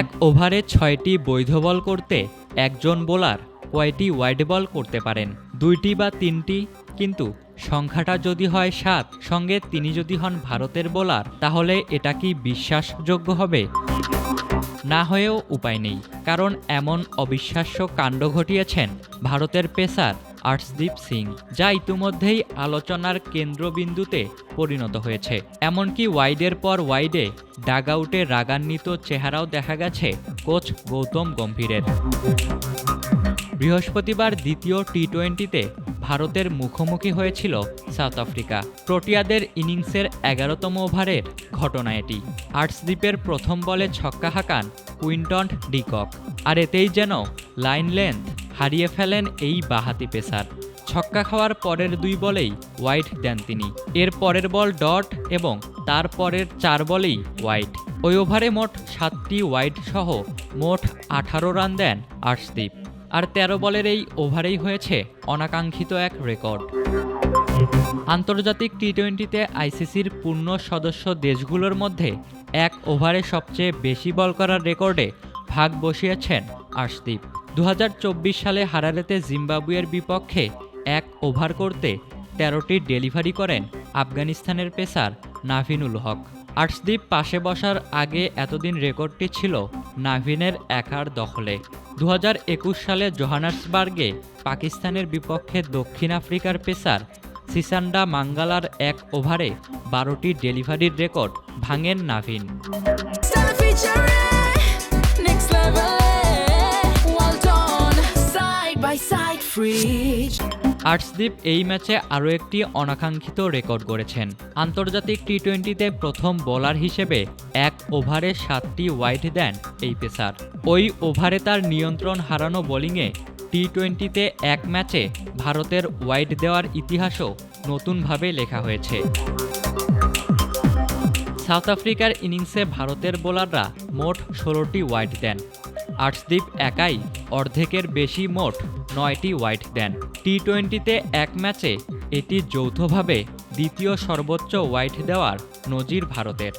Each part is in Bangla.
এক ওভারে ছয়টি বৈধ বল করতে একজন বোলার কয়টি ওয়াইড বল করতে পারেন? দুইটি বা তিনটি? কিন্তু সংখ্যাটা যদি হয় সাত, সঙ্গে তিনি যদি হন ভারতের বোলার, তাহলে এটা কি বিশ্বাসযোগ্য হবে? না হয়েও উপায় নেই, কারণ এমন অবিশ্বাস্য কাণ্ড ঘটিয়েছেন ভারতের পেসার আর্শদীপ সিং, যা ইতিমধ্যেই আলোচনার কেন্দ্রবিন্দুতে পরিণত হয়েছে। এমনকি ওয়াইডের পর ওয়াইডে ডাগআউটে রাগান্বিত চেহারাও দেখা গেছে কোচ গৌতম গম্ভীরের। বৃহস্পতিবার দ্বিতীয় টি টোয়েন্টিতে ভারতের মুখোমুখি হয়েছিল সাউথ আফ্রিকা। প্রোটিয়াদের ইনিংসের এগারোতম ওভারের ঘটনা এটি। আর্টসদ্বীপের প্রথম বলে ছক্কা হাঁকান কুইন্টন ডিকক। আর এতেই যেন লাইন লেন্থ হারিয়ে ফেলেন এই বাহাতি পেসার। ছক্কা খাওয়ার পরের দুই বলেই ওয়াইড দেন তিনি। এর পরের বল ডট এবং তার পরের চার বলেই ওয়াইড ওই ওভারে মোট সাতটি ওয়াইড সহ মোট আঠারো রান দেন আর্শদীপ। আর তেরো বলের এই ওভারেই হয়েছে অনাকাঙ্ক্ষিত এক রেকর্ড। আন্তর্জাতিক টি টোয়েন্টিতে আইসিসির পূর্ণ সদস্য দেশগুলোর মধ্যে এক ওভারে সবচেয়ে বেশি বল করার রেকর্ডে ভাগ বসিয়েছেন আর্শদীপ। দু হাজার চব্বিশ সালে হারারেতে জিম্বাবুয়ের বিপক্ষে এক ওভার করতে তেরোটি ডেলিভারি করেন আফগানিস্তানের পেসার নাভিনুল হক। আর্শদীপ পাশে বসার আগে এতদিন রেকর্ডটি ছিল নাভিনের একার দখলে। দু হাজার একুশ সালে জোহানার্সবার্গে পাকিস্তানের বিপক্ষে দক্ষিণ আফ্রিকার পেসার সিসান্ডা মাঙ্গালার এক ওভারে বারোটি ডেলিভারির রেকর্ড ভাঙেন নাভিন। আর্শদীপ এই ম্যাচে আরও একটি অনাকাঙ্ক্ষিত রেকর্ড করেছেন আন্তর্জাতিক টি টোয়েন্টিতে প্রথম বোলার হিসেবে এক ওভারে সাতটি ওয়াইড দেন এই পেসার। ওই ওভারে তার নিয়ন্ত্রণ হারানো বোলিংয়ে টি টোয়েন্টিতে এক ম্যাচে ভারতের ওয়াইড দেওয়ার ইতিহাসও নতুনভাবে লেখা হয়েছে। সাউথ আফ্রিকার ইনিংসে ভারতের বোলাররা মোট ষোলোটি ওয়াইড দেন। আর্শদীপ একাই অর্ধেকের বেশি মোট নয়টি ওয়াইড দেন। টি টোয়েন্টিতে এক ম্যাচে এটি যৌথভাবে দ্বিতীয় সর্বোচ্চ ওয়াইড দেওয়ার নজির ভারতের।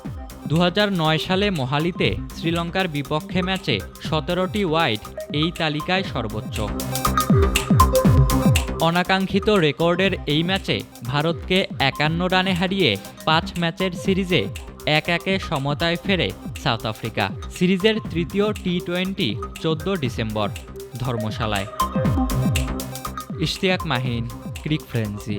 দু হাজার নয় সালে মোহালিতে শ্রীলঙ্কার বিপক্ষে ম্যাচে সতেরোটি ওয়াইড এই তালিকায় সর্বোচ্চ। অনাকাঙ্ক্ষিত রেকর্ডের এই ম্যাচে ভারতকে একান্ন রানে হারিয়ে পাঁচ ম্যাচের সিরিজে এক একে সমতায় ফেরে সাউথ আফ্রিকা। সিরিজের তৃতীয় টি টোয়েন্টি চোদ্দ December ধর্মশালায়। Ishtiaq Mahin Cric Frenzy.